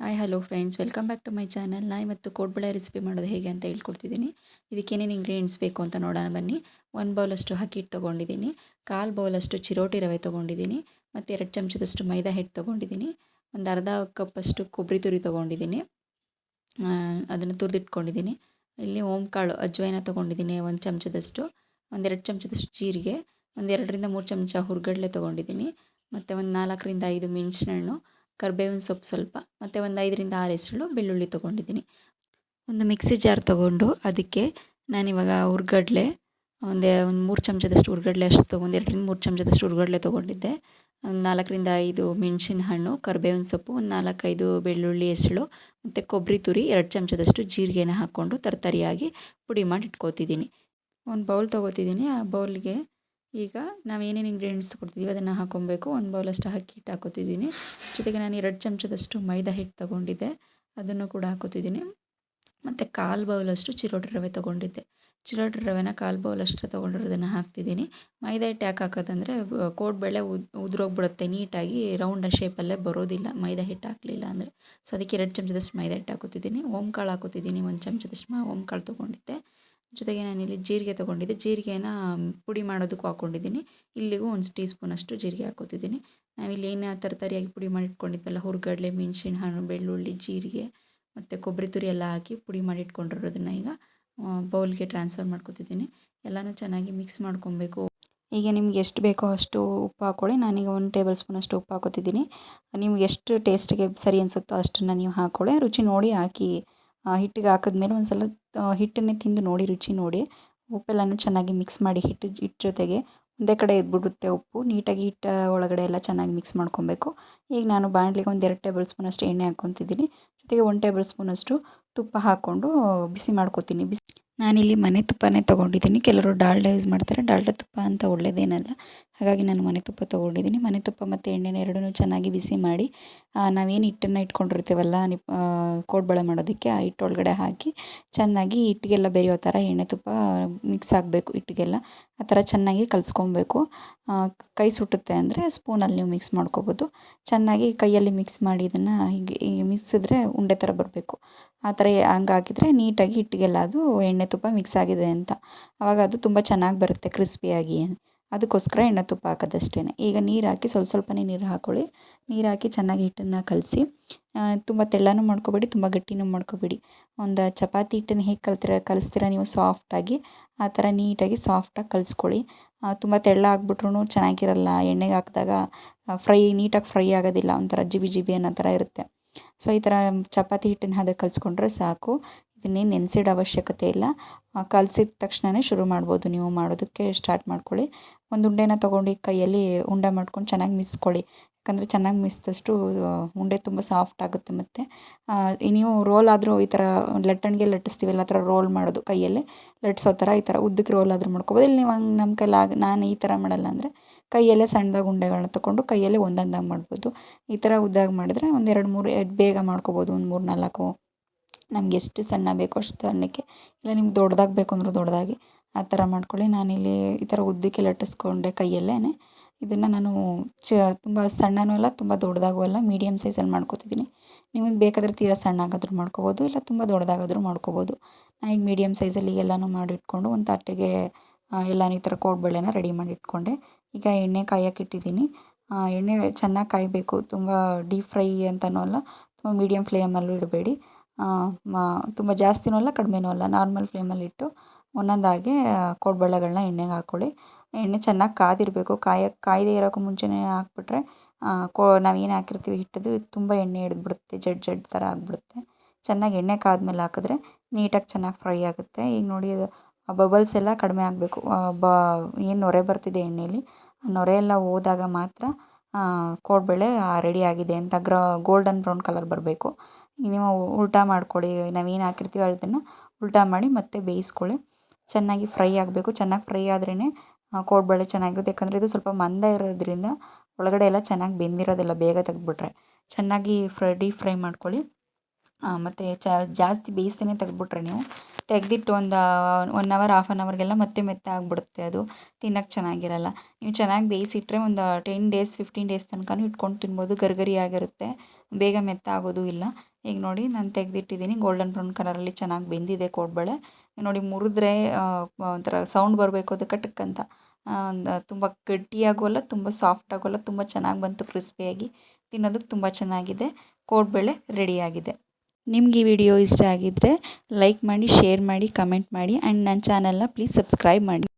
Hi hello friends welcome back to my channel ನಾ ಇವತ್ತು ಕೋಡ್ಬಳೆ recipe ಮಾಡೋದು ಹೇಗೆ ಅಂತ ಹೇಳ್ಕೊಡ್ತಿದ್ದೀನಿ. ಇದಕ್ಕೇನೇನು ಇಂಗ್ರೀಡಿಯೆಂಟ್ಸ್ ಬೇಕು ಅಂತ ನೋಡೋಣ ಬನ್ನಿ. ಒಂದು ಬೌಲಷ್ಟು ಅಕ್ಕಿ ಹಿಟ್ಟು ತೊಗೊಂಡಿದ್ದೀನಿ. ಕಾಲು ಬೌಲಷ್ಟು ಚಿರೋಟಿ ರವೆ ತೊಗೊಂಡಿದ್ದೀನಿ. ಮತ್ತು ಎರಡು ಚಮಚದಷ್ಟು ಮೈದಾ ಹಿಟ್ಟು ತೊಗೊಂಡಿದ್ದೀನಿ. ಒಂದು ಅರ್ಧ ಕಪ್ಪಷ್ಟು ಕೊಬ್ಬರಿ ತುರಿ ತೊಗೊಂಡಿದ್ದೀನಿ. ಅದನ್ನು ತುರಿದಿಟ್ಕೊಂಡಿದ್ದೀನಿ. ಇಲ್ಲಿ ಓಂಕಾಳು ಅಜ್ವೈನ ತೊಗೊಂಡಿದ್ದೀನಿ ಒಂದು ಚಮಚದಷ್ಟು. ಒಂದೆರಡು ಚಮಚದಷ್ಟು ಜೀರಿಗೆ. ಒಂದೆರಡರಿಂದ ಮೂರು ಚಮಚ ಹುರ್ಗಡ್ಲೆ ತೊಗೊಂಡಿದ್ದೀನಿ. ಮತ್ತು ಒಂದು ನಾಲ್ಕರಿಂದ ಐದು ಮೆಣಸಿನ ಹಣ್ಣು ಕರ್ಬೇವಿನ ಸೊಪ್ಪು ಸ್ವಲ್ಪ, ಮತ್ತು ಒಂದು ಐದರಿಂದ ಆರು ಹೆಸರು ಬೆಳ್ಳುಳ್ಳಿ ತೊಗೊಂಡಿದ್ದೀನಿ. ಒಂದು ಮಿಕ್ಸಿ ಜಾರ್ ತೊಗೊಂಡು ಅದಕ್ಕೆ ನಾನಿವಾಗ ಹುರ್ಗಡ್ಲೆ ಒಂದೇ ಒಂದು ಮೂರು ಚಮಚದಷ್ಟು ಹುರ್ಗಡ್ಲೆ ಅಷ್ಟು ತೊಗೊಂಡು, ಎರಡರಿಂದ ಮೂರು ಚಮಚದಷ್ಟು ಹುರ್ಗಡ್ಲೆ ತೊಗೊಂಡಿದ್ದೆ. ಒಂದು ನಾಲ್ಕರಿಂದ ಐದು ಮೆಣಸಿನ ಹಣ್ಣು ಕರ್ಬೇವಿನ ಸೊಪ್ಪು, ಒಂದು ನಾಲ್ಕೈದು ಬೆಳ್ಳುಳ್ಳಿ ಹೆಸಳು ಮತ್ತು ಕೊಬ್ಬರಿ ತುರಿ, ಎರಡು ಚಮಚದಷ್ಟು ಜೀರಿಗೆನ ಹಾಕ್ಕೊಂಡು ತರಕಾರಿಯಾಗಿ ಪುಡಿ ಮಾಡಿ ಇಟ್ಕೋತಿದ್ದೀನಿ. ಒಂದು ಬೌಲ್ ತೊಗೋತಿದ್ದೀನಿ, ಆ ಬೌಲ್ಗೆ ಈಗ ನಾವು ಏನೇನು ಇಂಗ್ರೀಡಿಯೆಂಟ್ಸ್ ಕೊಡ್ತಿದ್ದೀವಿ ಅದನ್ನು ಹಾಕ್ಕೊಬೇಕು ಒಂದು ಬೌಲಷ್ಟು ಅಕ್ಕಿ ಹಿಟ್ಟು ಹಾಕೋತಿದ್ದೀನಿ ಜೊತೆಗೆ ನಾನು ಎರಡು ಚಮಚದಷ್ಟು ಮೈದಾ ಹಿಟ್ಟು ತೊಗೊಂಡಿದ್ದೆ. ಅದನ್ನು ಕೂಡ ಹಾಕೋತಿದ್ದೀನಿ ಮತ್ತು ಕಾಲು ಬೌಲಷ್ಟು ಚಿರೋಟಿ ರವೆ ತೊಗೊಂಡಿದ್ದೆ. ಚಿರೋಟಿ ರವೆನ ಕಾಲು ಬೌಲಷ್ಟು ತೊಗೊಂಡಿರೋದನ್ನು ಹಾಕ್ತಿದ್ದೀನಿ ಮೈದಾ ಹಿಟ್ಟು ಯಾಕೆ ಹಾಕೋದಂದರೆ ಕೋಡ್ಬೇಳೆ ಉದ್, ಉದುರೋಗ್ಬಿಡುತ್ತೆ ನೀಟಾಗಿ ರೌಂಡ್ ಶೇಪಲ್ಲೇ ಬರೋದಿಲ್ಲ. ಮೈದಾ ಹಿಟ್ಟು ಹಾಕಲಿಲ್ಲ ಅಂದರೆ. ಸೊ, ಅದಕ್ಕೆ ಎರಡು ಚಮಚದಷ್ಟು ಮೈದಾ ಹಿಟ್ಟು ಹಾಕೋತಿದ್ದೀನಿ ಓಮ್ ಕಾಳು ಹಾಕೋತಿದ್ದೀನಿ ಒಂದು ಚಮಚದಷ್ಟು. ಓಮ್ ಕಾಳು ತೊಗೊಂಡಿದ್ದೆ. ಜೊತೆಗೆ ನಾನಿಲ್ಲಿ ಜೀರಿಗೆ ತೊಗೊಂಡಿದ್ದೆ. ಜೀರಿಗೆನ ಪುಡಿ ಮಾಡೋದಕ್ಕೂ ಹಾಕ್ಕೊಂಡಿದ್ದೀನಿ. ಇಲ್ಲಿಗೂ ಒಂದು ಟೀ ಸ್ಪೂನಷ್ಟು ಜೀರಿಗೆ ಹಾಕೋತಿದ್ದೀನಿ. ನಾವಿಲ್ಲಿ ಏನು ತರಕಾರಿಯಾಗಿ ಪುಡಿ ಮಾಡಿ ಇಟ್ಕೊಂಡಿದ್ವಲ್ಲ ಹುರ್ಗಡ್ಲೆ, ಮೆಣ್ಸಿನ ಹಣ್ಣು, ಬೆಳ್ಳುಳ್ಳಿ, ಜೀರಿಗೆ ಮತ್ತು ಕೊಬ್ಬರಿ ತುರಿ ಎಲ್ಲ ಹಾಕಿ ಪುಡಿ ಮಾಡಿ ಇಟ್ಕೊಂಡಿರೋದನ್ನು ಈಗ ಬೌಲ್ಗೆ ಟ್ರಾನ್ಸ್ಫರ್ ಮಾಡ್ಕೊತಿದ್ದೀನಿ. ಎಲ್ಲನೂ ಚೆನ್ನಾಗಿ ಮಿಕ್ಸ್ ಮಾಡ್ಕೊಬೇಕು. ಈಗ ನಿಮ್ಗೆ ಎಷ್ಟು ಬೇಕೋ ಅಷ್ಟು ಉಪ್ಪು ಹಾಕ್ಕೊಳ್ಳಿ ನಾನೀಗ ಒಂದು ಟೇಬಲ್ ಸ್ಪೂನಷ್ಟು ಉಪ್ಪು ಹಾಕೋತಿದ್ದೀನಿ. ನಿಮ್ಗೆ ಎಷ್ಟು ಟೇಸ್ಟಿಗೆ ಸರಿ ಅನಿಸುತ್ತೋ ಅಷ್ಟನ್ನು ನೀವು ಹಾಕ್ಕೊಳ್ಳಿ ರುಚಿ ನೋಡಿ ಹಾಕಿ. ಹಿಟ್ಟಿಗೆ ಹಾಕಿದ್ಮೇಲೆ ಒಂದು ಸಲ ಹಿಟ್ಟನ್ನೇ ತಿಂದು ನೋಡಿ, ರುಚಿ ನೋಡಿ, ಉಪ್ಪೆಲ್ಲನೂ ಚೆನ್ನಾಗಿ ಮಿಕ್ಸ್ ಮಾಡಿ ಹಿಟ್ಟು ಹಿಟ್ಟು ಜೊತೆಗೆ ಒಂದೇ ಕಡೆ ಇದ್ಬಿಡುತ್ತೆ ಉಪ್ಪು. ನೀಟಾಗಿ ಹಿಟ್ಟು ಒಳಗಡೆ ಎಲ್ಲ ಚೆನ್ನಾಗಿ ಮಿಕ್ಸ್ ಮಾಡ್ಕೊಬೇಕು. ಈಗ ನಾನು ಬಾಣಲಿಗೆ ಒಂದು ಎರಡು ಟೇಬಲ್ ಸ್ಪೂನ್ ಅಷ್ಟು ಎಣ್ಣೆ ಹಾಕ್ಕೊತಿದ್ದೀನಿ. ಜೊತೆಗೆ ಒಂದು ಟೇಬಲ್ ಸ್ಪೂನಷ್ಟು ತುಪ್ಪ ಹಾಕ್ಕೊಂಡು ಬಿಸಿ ಮಾಡ್ಕೊತೀನಿ. ಬಿಸಿ ನಾನಿಲ್ಲಿ ಮನೆ ತುಪ್ಪನೇ ತೊಗೊಂಡಿದ್ದೀನಿ. ಕೆಲವರು ಡಾಲ್ಡ ಯೂಸ್ ಮಾಡ್ತಾರೆ. ಡಾಲ್ಡ ತುಪ್ಪ ಅಂತ ಒಳ್ಳೆಯದೇನಲ್ಲ ಹಾಗಾಗಿ ನಾನು ಮನೆ ತುಪ್ಪ ತೊಗೊಂಡಿದ್ದೀನಿ. ಮನೆ ತುಪ್ಪ ಮತ್ತು ಎಣ್ಣೆನ ಎರಡೂ ಚೆನ್ನಾಗಿ ಬಿಸಿ ಮಾಡಿ ನಾವೇನು ಹಿಟ್ಟನ್ನು ಇಟ್ಕೊಂಡಿರ್ತೀವಲ್ಲ ನಿಪ್ ಕೋಡ್ಬಳೆ ಮಾಡೋದಕ್ಕೆ ಆ ಹಿಟ್ಟು ಒಳಗಡೆ ಹಾಕಿ ಚೆನ್ನಾಗಿ ಹಿಟ್ಟಿಗೆಲ್ಲ ಬೆರೆಯೋ ಥರ ಎಣ್ಣೆ ತುಪ್ಪ ಮಿಕ್ಸ್ ಆಗಬೇಕು ಹಿಟ್ಟಿಗೆಲ್ಲ. ಆ ಥರ ಚೆನ್ನಾಗಿ ಕಲಿಸ್ಕೊಬೇಕು. ಕೈ ಸುಟ್ಟುತ್ತೆ ಅಂದರೆ ಸ್ಪೂನಲ್ಲಿ ನೀವು ಮಿಕ್ಸ್ ಮಾಡ್ಕೋಬೋದು. ಚೆನ್ನಾಗಿ ಕೈಯಲ್ಲಿ ಮಿಕ್ಸ್ ಮಾಡಿ ಇದನ್ನು ಹೀಗೆ ಮಿಕ್ಸಿದ್ರೆ ಉಂಡೆ ಥರ ಬರಬೇಕು. ಆ ಥರ ಹಂಗಾಗಿದ್ರೆ ನೀಟಾಗಿ ಹಿಟ್ಟಿಗೆಲ್ಲ ಅದು ಎಣ್ಣೆ ತುಪ್ಪ ಮಿಕ್ಸ್ ಆಗಿದೆ ಅಂತ. ಆವಾಗ ಅದು ತುಂಬ ಚೆನ್ನಾಗಿ ಬರುತ್ತೆ ಕ್ರಿಸ್ಪಿಯಾಗಿ. ಅದಕ್ಕೋಸ್ಕರ ಎಣ್ಣೆ ತುಪ್ಪ ಹಾಕೋದಷ್ಟೇ ಈಗ ನೀರು ಹಾಕಿ ಸ್ವಲ್ಪ ಸ್ವಲ್ಪನೇ ನೀರು ಹಾಕ್ಕೊಳ್ಳಿ ನೀರು ಹಾಕಿ ಚೆನ್ನಾಗಿ ಹಿಟ್ಟನ್ನು ಕಲಸಿ. ತುಂಬ ತೆಳ್ಳನೂ ಮಾಡ್ಕೊಬೇಡಿ, ತುಂಬ ಗಟ್ಟಿನೂ ಮಾಡ್ಕೋಬೇಡಿ. ಒಂದು ಚಪಾತಿ ಹಿಟ್ಟನ್ನು ಹೇಗೆ ಕಲ್ತಿರ, ಕಲಿಸ್ತೀರ ನೀವು ಸಾಫ್ಟಾಗಿ ಆ ಥರ ನೀಟಾಗಿ ಸಾಫ್ಟಾಗಿ ಕಲಿಸ್ಕೊಳ್ಳಿ. ತುಂಬ ತೆಳ್ಳ ಹಾಕ್ಬಿಟ್ರು ಚೆನ್ನಾಗಿರಲ್ಲ. ಎಣ್ಣೆಗೆ ಹಾಕಿದಾಗ ಫ್ರೈ, ನೀಟಾಗಿ ಫ್ರೈ ಆಗೋದಿಲ್ಲ. ಒಂಥರ ಜಿಬಿ ಜಿಬಿ ಅನ್ನೋ ಥರ ಇರುತ್ತೆ. ಸೊ ಈ ಥರ ಚಪಾತಿ ಹಿಟ್ಟನ್ನು ಹದಕ್ಕೆ ಕಲಿಸ್ಕೊಂಡ್ರೆ ಸಾಕು. ಇದನ್ನೇನು ನೆನೆಸಿಡೋ ಅವಶ್ಯಕತೆ ಇಲ್ಲ. ಕಲಸಿದ ತಕ್ಷಣವೇ ಶುರು ಮಾಡ್ಬೋದು ನೀವು ಮಾಡೋದಕ್ಕೆ. ಸ್ಟಾರ್ಟ್ ಮಾಡ್ಕೊಳ್ಳಿ. ಒಂದು ಉಂಡೆನ ತೊಗೊಂಡು ಕೈಯಲ್ಲಿ ಉಂಡೆ ಮಾಡ್ಕೊಂಡು ಚೆನ್ನಾಗಿ ಮಿಸ್ಕೊಳ್ಳಿ. ಯಾಕಂದರೆ ಚೆನ್ನಾಗಿ ಮಿಸ್ದಷ್ಟು ಉಂಡೆ ತುಂಬ ಸಾಫ್ಟ್ ಆಗುತ್ತೆ ಮತ್ತು. ನೀವು ರೋಲ್ ಆದರೂ ಈ ಥರ ಲಟ್ಟಣಿಗೆ ಲಟ್ಟಿಸ್ತೀವಲ್ಲ ಆ ಥರ ರೋಲ್ ಮಾಡೋದು ಕೈಯಲ್ಲೇ. ಲಟ್ಟಿಸೋ ಥರ ಈ ಥರ ಉದ್ದಕ್ಕೆ ರೋಲ್ ಆದರೂ ಮಾಡ್ಕೊಬೋದು. ಇಲ್ಲಿ ನೀವು ಹಂಗೆ ನಮ್ಮ ಕೈಲಿ ಆಗ, ನಾನು ಈ ಥರ ಮಾಡಲ್ಲ ಅಂದರೆ ಕೈಯಲ್ಲೇ ಸಣ್ಣದಾಗಿ ಉಂಡೆಗಳನ್ನ ತೊಗೊಂಡು ಕೈಯಲ್ಲೇ ಒಂದೊಂದಾಗಿ ಮಾಡ್ಬೋದು. ಈ ಥರ ಉದ್ದಾಗಿ ಮಾಡಿದ್ರೆ ಒಂದು ಎರಡು ಮೂರು ಬೇಗ ಮಾಡ್ಕೊಬೋದು. ಒಂದು ಮೂರು ನಾಲ್ಕು ನಮ್ಗೆ ಎಷ್ಟು ಸಣ್ಣ ಬೇಕೋ ಅಷ್ಟು ಸಣ್ಣಕ್ಕೆ ಇಲ್ಲ, ನಿಮ್ಗೆ ದೊಡ್ಡದಾಗಿ ಬೇಕು ಅಂದರೂ ದೊಡ್ಡದಾಗಿ ಆ ಥರ ಮಾಡ್ಕೊಳ್ಳಿ. ನಾನಿಲ್ಲಿ ಈ ಥರ ಉದ್ದಕ್ಕೆ ಲಟ್ಟಿಸ್ಕೊಂಡೆ ಕೈಯಲ್ಲೇ ಇದನ್ನು ನಾನು ಚ, ತುಂಬ ಸಣ್ಣನೂ ಅಲ್ಲ, ತುಂಬ ದೊಡ್ಡದಾಗೂ ಅಲ್ಲ ಮೀಡಿಯಮ್ ಸೈಜಲ್ಲಿ ಮಾಡ್ಕೋತಿದ್ದೀನಿ. ನಿಮಗೆ ಬೇಕಾದರೆ ತೀರಾ ಸಣ್ಣ ಮಾಡ್ಕೋಬೋದು, ಇಲ್ಲ ತುಂಬ ದೊಡ್ಡದಾಗಾದರೂ ಮಾಡ್ಕೋಬೋದು. ನಾನು ಈಗ ಮೀಡಿಯಮ್ ಸೈಜಲ್ಲಿ ಎಲ್ಲನೂ ಮಾಡಿಟ್ಕೊಂಡು ಒಂದು ತಟ್ಟೆಗೆ ಎಲ್ಲನೂ ಈ ಥರ ಕೋಡ್ಬಳೆನ ರೆಡಿ ಮಾಡಿ ಇಟ್ಕೊಂಡೆ ಈಗ ಎಣ್ಣೆ ಕಾಯಕ್ಕೆ ಇಟ್ಟಿದ್ದೀನಿ. ಎಣ್ಣೆ ಚೆನ್ನಾಗಿ ಕಾಯಬೇಕು. ತುಂಬ ಡೀಪ್ ಫ್ರೈ ಅಂತನೂ ಅಲ್ಲ, ತುಂಬ ಮೀಡಿಯಮ್ ಫ್ಲೇಮಲ್ಲೂ ಇಡಬೇಡಿ. ತುಂಬ ಜಾಸ್ತಿನೂ ಅಲ್ಲ, ಕಡಿಮೆನೂ ಅಲ್ಲ. ನಾರ್ಮಲ್ ಫ್ಲೇಮಲ್ಲಿಟ್ಟು ಒಂದೊಂದಾಗೆ ಕೋಡ್ಬಳೆಗಳನ್ನ ಎಣ್ಣೆಗೆ ಹಾಕ್ಕೊಳ್ಳಿ ಎಣ್ಣೆ ಚೆನ್ನಾಗಿ ಕಾದಿರಬೇಕು. ಕಾಯಕ್ಕೆ ಕಾಯದೇ ಇರೋಕ್ಕೂ ಮುಂಚೆನೇ ಹಾಕ್ಬಿಟ್ರೆ ಕೋ ನಾವೇನು ಹಾಕಿರ್ತೀವಿ ಹಿಟ್ಟದು ತುಂಬ ಎಣ್ಣೆ ಹಿಡಿದ್ಬಿಡುತ್ತೆ, ಜಡ್ ಜಡ್ ಥರ ಆಗಿಬಿಡುತ್ತೆ. ಚೆನ್ನಾಗಿ ಎಣ್ಣೆ ಕಾದ್ಮೇಲೆ ಹಾಕಿದ್ರೆ ನೀಟಾಗಿ ಚೆನ್ನಾಗಿ ಫ್ರೈ ಆಗುತ್ತೆ. ಈಗ ನೋಡಿ, ಅದು ಬಬಲ್ಸ್ ಎಲ್ಲ ಕಡಿಮೆ ಆಗಬೇಕು. ಬ, ಏನು ನೊರೆ ಬರ್ತಿದೆ ಎಣ್ಣೆಯಲ್ಲಿ ಆ ನೊರೆ ಎಲ್ಲ ಹೋದಾಗ ಮಾತ್ರ ಕೋಡ್ಬಳೆ ರೆಡಿ ಆಗಿದೆ ಅಂತ, ಗ್ರ, ಗೋಲ್ಡನ್ ಬ್ರೌನ್ ಕಲರ್ ಬರಬೇಕು. ನೀವು ಉಲ್ಟಾ ಮಾಡ್ಕೊಳ್ಳಿ ನಾವೇನು ಹಾಕಿರ್ತೀವಿ ಅದನ್ನು ಉಲ್ಟಾ ಮಾಡಿ ಮತ್ತೆ ಬೇಯಿಸ್ಕೊಳ್ಳಿ. ಚೆನ್ನಾಗಿ ಫ್ರೈ ಆಗಬೇಕು. ಚೆನ್ನಾಗಿ ಫ್ರೈ ಆದ್ರೇ ಕೋಡ್ಬಳೆ ಚೆನ್ನಾಗಿರುತ್ತೆ. ಯಾಕಂದರೆ ಇದು ಸ್ವಲ್ಪ ಮಂದ ಇರೋದ್ರಿಂದ ಒಳಗಡೆ ಎಲ್ಲ ಚೆನ್ನಾಗಿ ಬೆಂದಿರೋದಿಲ್ಲ ಬೇಗ ತೆಗೆದ್ಬಿಟ್ರೆ. ಚೆನ್ನಾಗಿ ಫ್ರೈ, ಡೀಪ್ ಫ್ರೈ ಮಾಡ್ಕೊಳ್ಳಿ. ಮತ್ತು ಚ, ಜಾಸ್ತಿ ಬೇಯಿಸ್ದೇ ತೆಗೆದ್ಬಿಟ್ರೆ ನೀವು ತೆಗೆದಿಟ್ಟು ಒಂದು ಒನ್ ಅವರ್ ಹಾಫ್ ಆನ್ ಅವರ್ಗೆಲ್ಲ ಮತ್ತೆ ಮೆತ್ತ ಆಗಿಬಿಡುತ್ತೆ ಅದು. ತಿನ್ನೋಕ್ಕೆ ಚೆನ್ನಾಗಿರಲ್ಲ. ನೀವು ಚೆನ್ನಾಗಿ ಬೇಯಿಸಿಟ್ರೆ ಒಂದು ಟೆನ್ ಡೇಸ್ ಫಿಫ್ಟೀನ್ ಡೇಸ್ ತನಕನೂ ಇಟ್ಕೊಂಡು ತಿನ್ಬೋದು. ಗರ್ಗರಿ ಆಗಿರುತ್ತೆ ಬೇಗ ಮೆತ್ತ ಆಗೋದು ಇಲ್ಲ. ಈಗ ನೋಡಿ ನಾನು ತೆಗೆದಿಟ್ಟಿದ್ದೀನಿ. ಗೋಲ್ಡನ್ ಬ್ರೌನ್ ಕಲರಲ್ಲಿ ಚೆನ್ನಾಗಿ ಬೆಂದಿದೆ ಕೋಡ್ಬಳೆ. ನೋಡಿ ಮುರಿದ್ರೆ ಒಂಥರ ಸೌಂಡ್ ಬರಬೇಕು ಅದು ಕಟಕ್ ಅಂತ. ತುಂಬ ಗಟ್ಟಿಯಾಗೂ ಅಲ್ಲ ತುಂಬ ಸಾಫ್ಟ್ ಆಗೋಲ್ಲ, ತುಂಬ ಚೆನ್ನಾಗಿ ಬಂತು ಕ್ರಿಸ್ಪಿಯಾಗಿ ತಿನ್ನೋದಕ್ಕೆ ತುಂಬ ಚೆನ್ನಾಗಿದೆ. ಕೋಡ್ಬಳೆ ರೆಡಿಯಾಗಿದೆ ನಿಮ್ಗೆ ಈ ವಿಡಿಯೋ ಇಷ್ಟ ಆಗಿದ್ದರೆ ಲೈಕ್ ಮಾಡಿ, ಶೇರ್ ಮಾಡಿ, ಕಮೆಂಟ್ ಮಾಡಿ ಆ್ಯಂಡ್ ನನ್ನ ಚಾನಲ್ನ ಪ್ಲೀಸ್ ಸಬ್ಸ್ಕ್ರೈಬ್ ಮಾಡಿ.